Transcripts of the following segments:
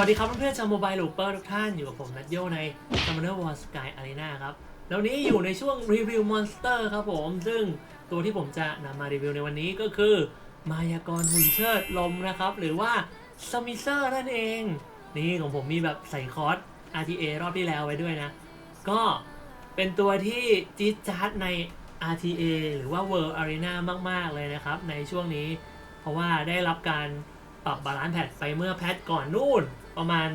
วัสดีครับเพื่อนๆชาวโมบายลูเปอร์ทุกท่านอยู่กับผมนัทโยใน Summoner War Sky Arena ครับ แล้วนี้อยู่ในช่วงรีวิวมอนสเตอร์ครับผม ซึ่งตัวที่ผมจะนำมารีวิวในวันนี้ก็คือ มายากรหุ่นเชิดลมนะครับ หรือว่าสมิเซอร์นั่นเอง นี่ของผมมีแบบใส่คอร์ส RTA รอบที่แล้วไว้ด้วยนะ ก็เป็นตัวที่จี๊ดจ๊าดใน RTA หรือว่า World Arena มากๆเลยนะครับ ในช่วงนี้ เพราะว่าได้รับการปรับบาลานซ์แพทไปเมื่อแพทก่อนนู่น ประมาณ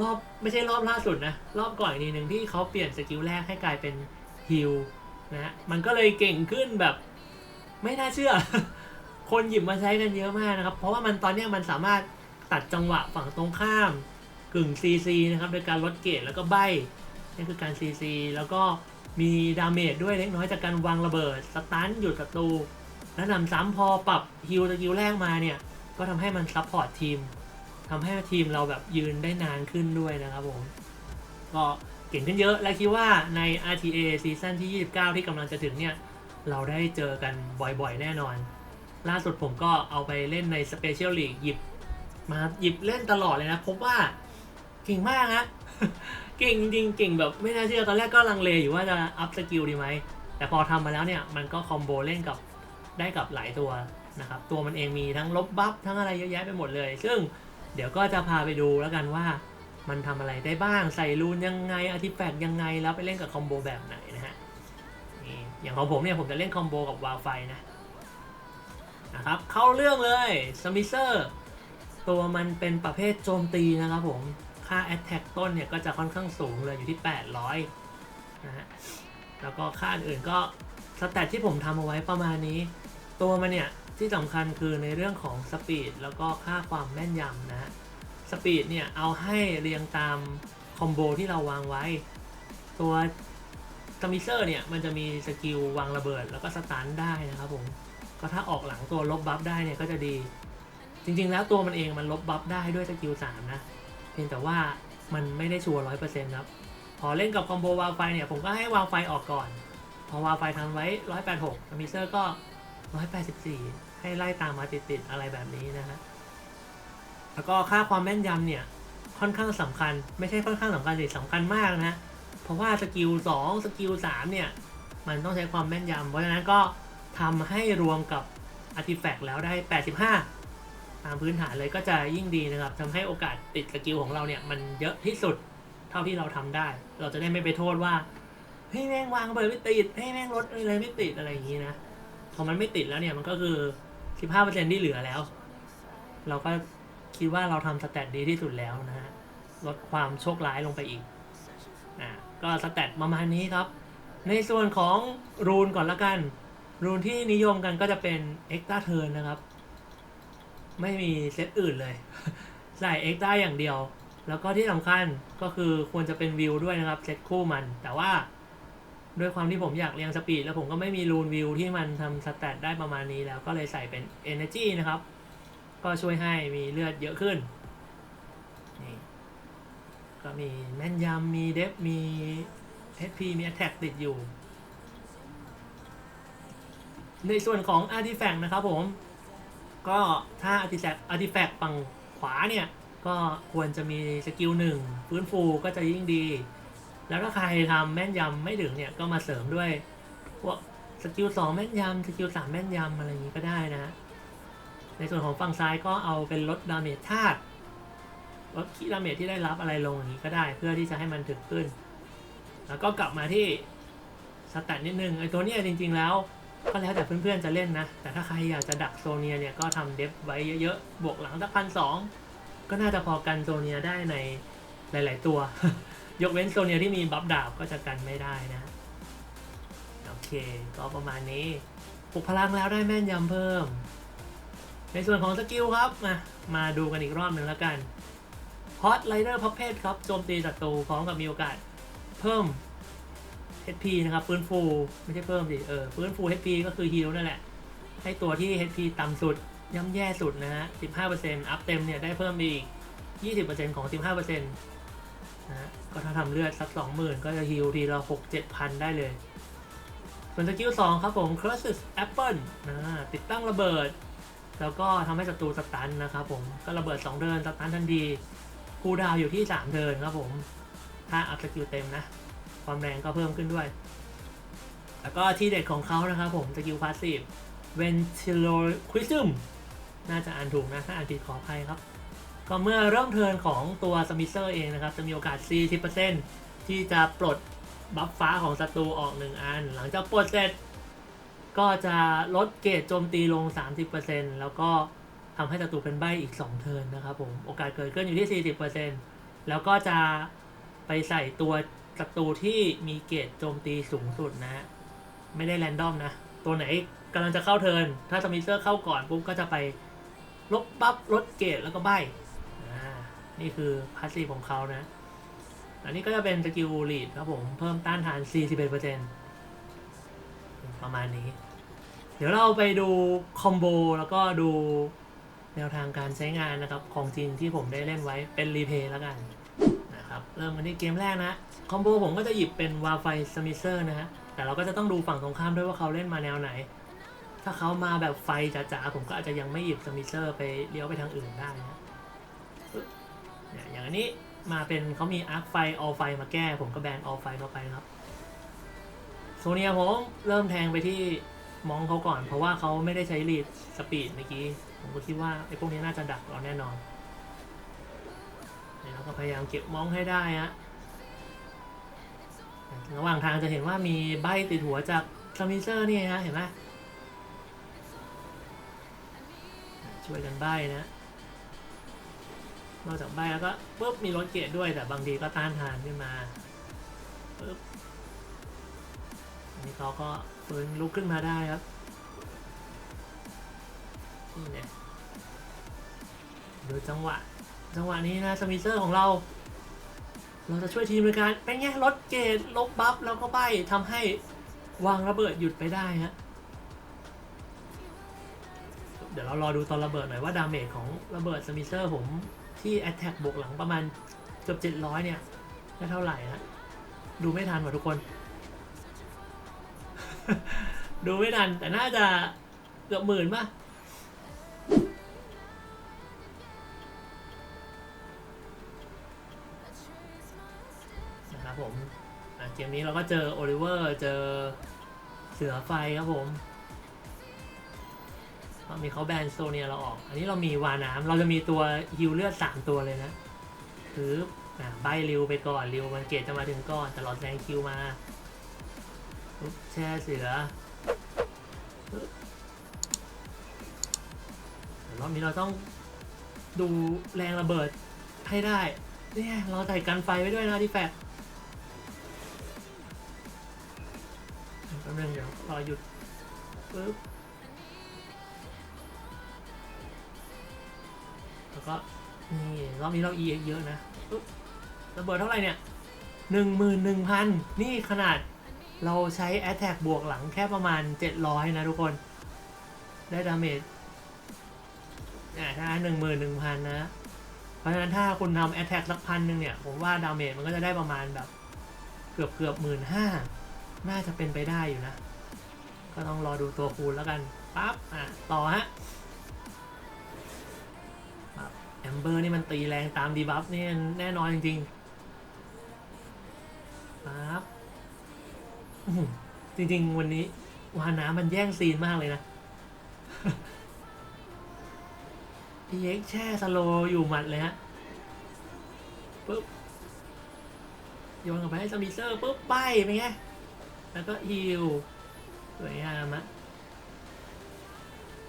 รอบไม่ใช่รอบล่าสุดนะ รอบก่อนอีกทีหนึ่งที่เขาเปลี่ยนสกิลแรกให้กลายเป็นฮิลนะ มันก็เลยเก่งขึ้นแบบ ไม่น่าเชื่อ คนหยิบมาใช้กันเยอะมากนะครับ เพราะว่ามันตอนนี้มันสามารถตัดจังหวะฝั่งตรงข้ามกึ่ง CC นะครับ โดยการลดเกรดแล้วก็ใบนี่คือการ CC แล้วก็มีดาเมจด้วยเล็กน้อยจากการวางระเบิดสตันหยุดศัตรูแล้วนำซ้ำพอปรับฮิลสกิลแรกมาเนี่ย ก็ทำให้มันซัพพอร์ตทีม ทำให้ทีมเราแบบยืนได้นานขึ้นด้วยนะครับผม ก็เก่งขึ้นเยอะและคิดว่าใน RTA ซีซั่นที่ 29 ที่กำลังจะถึงเนี่ย เราได้เจอกันบ่อยๆ แน่นอน ล่าสุดผมก็เอาไปเล่นใน Special League หยิบ มาหยิบเล่นตลอดเลยนะ พบว่าเก่งมากฮะเก่งจริงๆเก่งแบบไม่น่าเชื่อตอนแรกก็ลังเลอยู่ว่าจะอัพสกิลดีไหม แต่พอทำมาแล้วเนี่ย มันก็คอมโบเล่นกับได้กับหลายตัวนะครับ ตัวมันเองมีทั้งลบบัฟทั้งอะไรเยอะแยะไปหมดเลย ซึ่ง เดี๋ยวก็จะพาไปดูแล้วกันว่ามันทำอะไรได้บ้างใส่รูนยังไงอาร์ติแฟกต์ยังไงแล้วไปเล่นกับคอมโบแบบไหนนะฮะนี่อย่างของผมเนี่ยผมจะเล่นคอมโบกับวาไฟนะนะครับเข้าเรื่องเลยสมิเซอร์ตัวมันเป็นประเภทโจมตีนะครับผมค่า Attack ต้นเนี่ยก็จะค่อนข้างสูงเลยอยู่ที่ 800นะฮะแล้วก็ค่าอื่นๆก็สแตทที่ผมทำเอาไว้ประมาณนี้ ตัวมันเนี่ย ที่สำคัญคือในเรื่องของสปีดแล้วก็ค่าความแม่นยำนะฮะสปีดเนี่ยเอาให้เรียงตามคอมโบที่เราวางไว้ ตัวสมิเซอร์เนี่ยมันจะมีสกิลวางระเบิด แล้วก็สตันได้นะครับผมก็ถ้าออกหลังตัวลบบัฟได้เนี่ยก็จะดี จริงๆแล้วตัวมันเองมันลบบัฟได้ด้วยสกิล3นะเพียงแต่ว่ามันไม่ได้ชัวร์ร้อยเปอร์เซ็นต์ครับ พอเล่นกับคอมโบวาลไฟเนี่ยผมก็ให้วาลไฟออกก่อน พอวาลไฟทำไว้ 186มิเซอร์ก็ 184 ให้ไล่ตามมาติดๆอะไรแบบนี้นะฮะแล้วก็ค่าความแม่นยำเนี่ยค่อนข้างสำคัญ ไม่ใช่ค่อนข้างสำคัญสิสำคัญมากนะ เพราะว่าสกิล2สกิล3เนี่ย มันต้องใช้ความแม่นยำเพราะฉะนั้นก็ทำให้รวมกับอาร์ติแฟกต์แล้วได้ 85 ตามพื้นฐานเลยก็จะยิ่งดีนะครับทำให้โอกาสติดสกิลของเราเนี่ย มันเยอะที่สุดเท่าที่เราทำได้ เราจะได้ไม่ไปโทษว่าเฮ้ยแม่งวางเบอร์ไม่ติดเฮ้แม่งลดอะไรไม่ติดอะไรอย่างนี้นะพอมันไม่ติดแล้วเนี่ยมันก็คือ 15%ที่เหลือแล้ว เราก็คิดว่าเราทำสแตทดีที่สุดแล้วนะฮะ ลดความโชคร้ายลงไปอีก อะก็สแตทประมาณนี้ครับ ในส่วนของรูนก่อนละกัน รูนที่นิยมกันก็จะเป็นเอ็กซ์ต r าเทิร์นนะครับ ไม่มีเซตอื่นเลย ใส่เอ็กซ์ได้อย่างเดียว แล้วก็ที่สำคัญก็คือควรจะเป็นวิวด้วยนะครับ เซตคู่มัน แต่ว่า ด้วยความที่ผมอยากเรียงสปีดแล้วผมก็ไม่มีรูนวิวที่มันทำสแตทได้ประมาณนี้แล้วก็เลยใส่เป็น Energy นะครับ ก็ช่วยให้มีเลือดเยอะขึ้นนี่ก็มีแม่นยำมีเดฟมี HP มี Attack ติดอยู่ ในส่วนของ Artifact นะครับผม ก็ถ้า Artifact Artifact ฝั่งขวาเนี่ย ก็ควรจะมีสกิลหนึ่งฟื้นฟูก็จะยิ่งดี แล้วถ้าใครทำแม่นยำไม่ถึงเนี่ยก็มาเสริมด้วยพวกสกิลสองแม่นยำสกิลสามแม่นยำอะไรอย่างนี้ก็ได้นะ ในส่วนของฝั่งซ้ายก็เอาเป็นลดดาเมจธาตุลดคีดาเมจที่ได้รับอะไรลงอย่างนี้ก็ได้ เพื่อที่จะให้มันถึกขึ้น แล้วก็กลับมาที่สแตทนิดนึงไอ้ตัวเนี้ยจริง ๆ แล้ว ก็แล้วแต่เพื่อนๆจะเล่นนะ แต่ถ้าใครอยากจะดักโซเนียเนี่ยก็ทำเดฟไว้เยอะๆบวกหลังสักพันสองก็น่าจะพอกันโซเนียได้ในหลาย ๆ ตัว ยกเว้นโซเนียที่มีบัฟดาบก็จะกันไม่ได้นะ โอเค ก็ประมาณนี้ปลุกพลังแล้วได้แม่นยำเพิ่ม ในส่วนของสกิลครับ มา มาดูกันอีกรอบหนึ่งแล้วกัน Hot Rider Puppet ครับโจมตีศัตรูพร้อมกับมีโอกาส เพิ่ม HP นะครับฟื้นฟูไม่ใช่เพิ่มสิเออฟื้นฟู HP ก็คือฮีลนั่นแหละ ให้ตัวที่ HP ต่ำสุดย่ำแย่สุดนะฮะ 15%อัพเต็มเนี่ยได้เพิ่มอีก 20%ของ 15% นะก็ถ้าทำเลือดสัก20,000ก็จะฮีลทีละ6 7พันได้เลย ส่วนสกิล2ครับผม Crush Apple นะติดตั้งระเบิด แล้วก็ทำให้ศัตรูสตันนะครับผม ก็ระเบิด 2 เดินสตันทันทีคูดาวอยู่ที่ 3เทินครับผม ถ้าอัพสกิลเต็มนะ ความแรงก็เพิ่มขึ้นด้วย แล้วก็ที่เด็ดของเขานะครับผมสกิลพาสซีฟ Ventriloquism น่าจะอ่านถูกนะ ถ้าอ่านผิดขออภัยครับ ก็เมื่อเริ่มเทิร์นของตัวสมิเซอร์เองนะครับ จะมีโอกาส 40%ที่จะปลดบัฟฟ้าของศัตรูออก 1 อัน หลังจากปลดเสร็จ ก็จะลดเกรดโจมตีลง 30%แล้วก็ทำให้ศัตรูเป็นใบอีก 2 เทิร์นนะครับผม โอกาสเกิดขึ้นอยู่ที่ 40%แล้วก็จะไปใส่ตัวศัตรูที่มีเกรดโจมตีสูงสุดนะ ไม่ได้แรนดอมนะ ตัวไหนกำลังจะเข้าเทิร์นถ้าสมิเซอร์เข้าก่อนปุ๊บก็จะไปลบบัฟลดเกรดแล้วก็ใบ นี่คือพาสซีฟของเขานะ อันนี้ก็จะเป็นสกิลลีดครับผม เพิ่มต้านทาน 41%ประมาณนี้ เดี๋ยวเราไปดูคอมโบแล้วก็ดูแนวทางการใช้งานนะครับ ของจริงที่ผมได้เล่นไว้เป็นรีเพย์แล้วกันนะครับ เริ่มกันที่เกมแรกนะ คอมโบผมก็จะหยิบเป็นวาไฟสมิเซอร์นะฮะ แต่เราก็จะต้องดูฝั่งตรงข้ามด้วยว่าเขาเล่นมาแนวไหน ถ้าเขามาแบบไฟจ๋าๆผมก็อาจจะยังไม่หยิบสมิเซอร์ไปเลี้ยวไปทางอื่นได้นะ อันนี้มาเป็นเขามีอาร์คไฟออไฟมาแก้ ผมก็แบนออไฟเข้าไปครับโซเนียผมเริ่มแทงไปที่มองเขาก่อน เพราะว่าเขาไม่ได้ใช้ลีดสปีดเมื่อกี้ ผมก็คิดว่าไอ้พวกนี้น่าจะดักเราแน่นอนเนี่ยเราก็พยายามเก็บมองให้ได้ฮะระหว่างทางจะเห็นว่ามีใบติดหัวจากสมิเซอร์นี่ฮะเห็นไหมช่วยกันใบนะ นอกจากใบแล้วก็ปุ๊บมีรถเกตด้วยแต่บางทีก็ต้านทานขึ้นมาปุ๊บอันนี้เขาก็ฟื้นลุกขึ้นมาได้ครับนี่เนี่ยดูจังหวะ จังหวะนี้นะสมิเซอร์ของเรา เราจะช่วยทีมในการเป็นไงลดเกรดลบบัฟแล้วก็ใบทำให้วางระเบิดหยุดไปได้ฮะเดี๋ยวเรารอดูตอนระเบิดหน่อยว่าดาเมจของระเบิดสมิเซอร์ผม ที่ Attack บวกหลังประมาณเกือบ700 เนี่ยได้เท่าไหร่ฮะดูไม่ทันว่ะทุกคน ดูไม่ทัน แต่น่าจะเกือบหมื่นป่ะนะครับผมเกมนี้เราก็เจอโอลิเวอร์ เจอเสือไฟครับผม มีเขาแบนโซเนียเราออก อันนี้เรามีวาน้ำเราจะมีตัวฮิวเลือด3ตัวเลยนะคืออะใบริวไปก่อนริวมันเกตจะมาถึงก่อนแต่เราแซงคิวมาแช่เสือรอบนี้เราต้องดูแรงระเบิดให้ได้ เนี่ยเราใส่กันไฟไว้ด้วยนะที่แฟกแป๊บนึงเดี๋ยวรอหยุดปึ๊บ ก็นี่รอบนี้เรา e เยอะนะปึ๊บระเบิดเท่าไหร่เนี่ยหนึ่งหมื่นหนึ่งพันนี่ขนาดเราใช้ Attack บวกหลังแค่ประมาณ 700 นะทุกคน ได้ดาเมจอ่าถ้าหนึ่งหมื่นหนึ่งพันนะ เพราะฉะนั้นถ้าคุณทำ Attack สักพันหนึ่งเนี่ย ผมว่าดาเมจมันก็จะได้ประมาณแบบ เกือบเกือบหมื่นห้าน่าจะเป็นไปได้อยู่นะ ก็ต้องรอดูตัวคูณแล้วกัน ปั๊บ อะ ต่อฮะ มันตีแรงตามดีบัฟนี่แน่นอนจริงๆปั๊บจริงๆ วันนี้วาน้ำมันแย่งซีนมากเลยนะพีเอ็กแช่สโลอยู่หมัดเลยฮะปุ๊บโยนกลับไปให้สมิเซอร์ปุ๊บไปเป็นไง แล้วก็ฮิลสวยงามอะ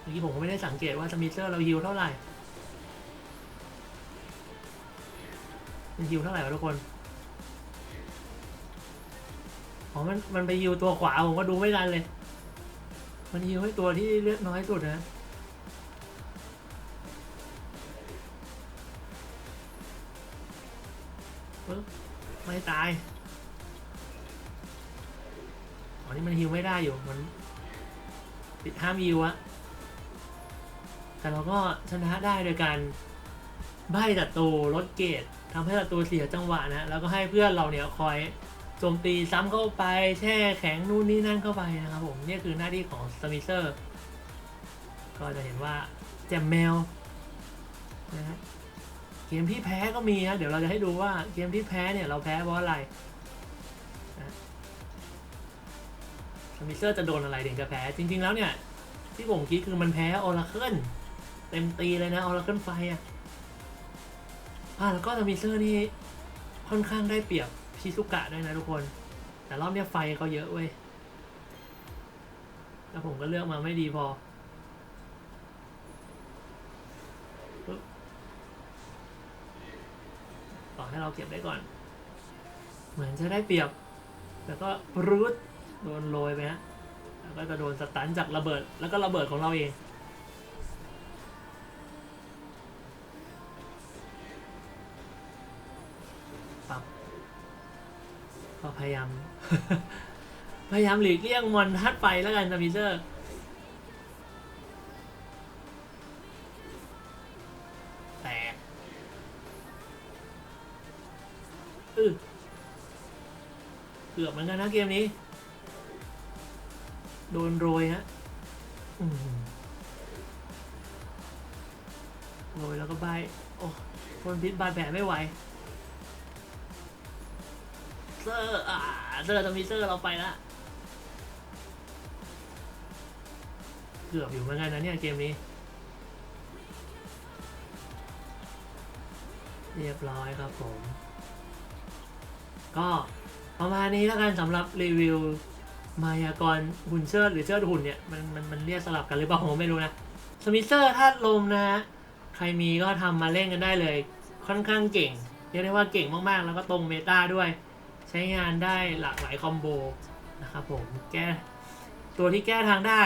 เมื่อกี้ผมก็ไม่ได้สังเกตว่าสมิเซอร์เราฮิลเท่าไหร่ มันฮิลเท่าไหร่วะทุกคน อ๋อ มัน มันไปฮิลตัวขวาผมก็ดูไม่ทันเลย มันฮิลให้ตัวที่เลือดน้อยสุดนะปึ๊บไม่ตาย อ๋อ นี่มันฮิวไม่ได้อยู่ มันติดห้ามฮิวอะแต่เราก็ชนะได้โดยการใบ้ศัตรูลดเกรด ทำให้ศัตรูเสียจังหวะนะแล้วก็ให้เพื่อนเราเนี่ยคอยโจมตีซ้ำเข้าไป แช่แข็งนู่นนี่นั่นเข้าไปนะครับผมนี่คือหน้าที่ของสมิเซอร์ ก็จะเห็นว่าแจมแมวนะฮะเกมที่แพ้ก็มีนะเดี๋ยวเราจะให้ดูว่าเกมที่แพ้เนี่ยเราแพ้เพราะอะไรสมิเซอร์จะโดนอะไรถึงจะแพ้ จริง ๆ แล้วเนี่ย ที่ผมคิดคือมันแพ้ออราเคิลเต็มตีเลยนะออราเคิลไฟอะ อ่าแล้วก็สมิเซอร์นี่ค่อนข้างได้เปรียบชิซุกะด้วยนะทุกคน แต่รอบนี้ไฟเขาเยอะเว้ย แล้วผมก็เลือกมาไม่ดีพอปึ๊บต่อให้เราเก็บได้ก่อน เหมือนจะได้เปรียบ แล้วก็รูดโดนโรยไปฮะ แล้วก็จะโดนสตันจากระเบิด แล้วก็ระเบิดของเราเอง ก็พยายาม พยายามหลีกเลี่ยงมอนทัดไฟแล้วกันสมิเซอร์แตกอือเกือบเหมือนกันนะเกมนี้ โดนโรยฮะโรยแล้วก็ใบโอ้ทนพิษบาดแผลไม่ไหว เซอร์อ่าเซอร์จะมีเซอร์เราไปละเกือบอยู่เหมือนกันนะเนี่ยเกมนี้ เรียบร้อยครับผม ก็ประมาณนี้แล้วกันสำหรับรีวิวมายากรหุ่นเชิดหรือเชิดหุ่นเนี่ยมันมันมันเรียกสลับกันหรือเปล่าผมไม่รู้นะสมิเซอร์ธาตุลมนะฮะใครมีก็ทำมาเล่นกันได้เลย ค่อนข้างเก่งเรียกได้ว่าเก่งมากๆ แล้วก็ตรงเมตาด้วย ใช้งานได้หลากหลายคอมโบนะครับผมแก้ตัวที่แก้ทางได้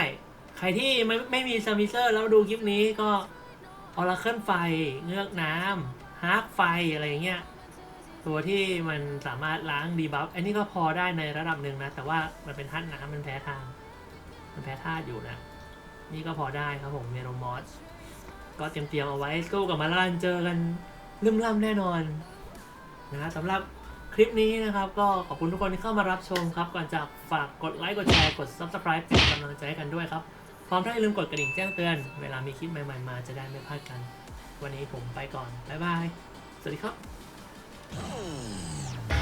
ใครที่ไม่ไม่มีสมิเซอร์แล้วดูคลิปนี้ก็ออราเคิลไฟเงือกน้ำฮาร์กไฟอะไรเงี้ยตัวที่มันสามารถล้างดีบัฟอันนี้ก็พอได้ในระดับหนึ่งนะ แต่ว่ามันเป็นธาตุน้ำมันแพ้ทาง มันแพ้ธาตุอยู่นะ นี่ก็พอได้ครับผมเมโรมอสก็เตรียมๆเอาไว้สู้กับมาลานเจอกันลืมล่ำแน่นอนนะสำหรับ คลิปนี้นะครับ ก็ขอบคุณทุกคนที่เข้ามารับชมครับ ก่อนจากฝากกดไลค์ กดแชร์ กด subscribe เป็นกำลังใจให้กันด้วยครับ พร้อมทั้งอย่าลืมกดกระดิ่งแจ้งเตือน เวลามีคลิปใหม่ๆมาจะได้ไม่พลาดกัน วันนี้ผมไปก่อน บ๊ายบาย สวัสดีครับ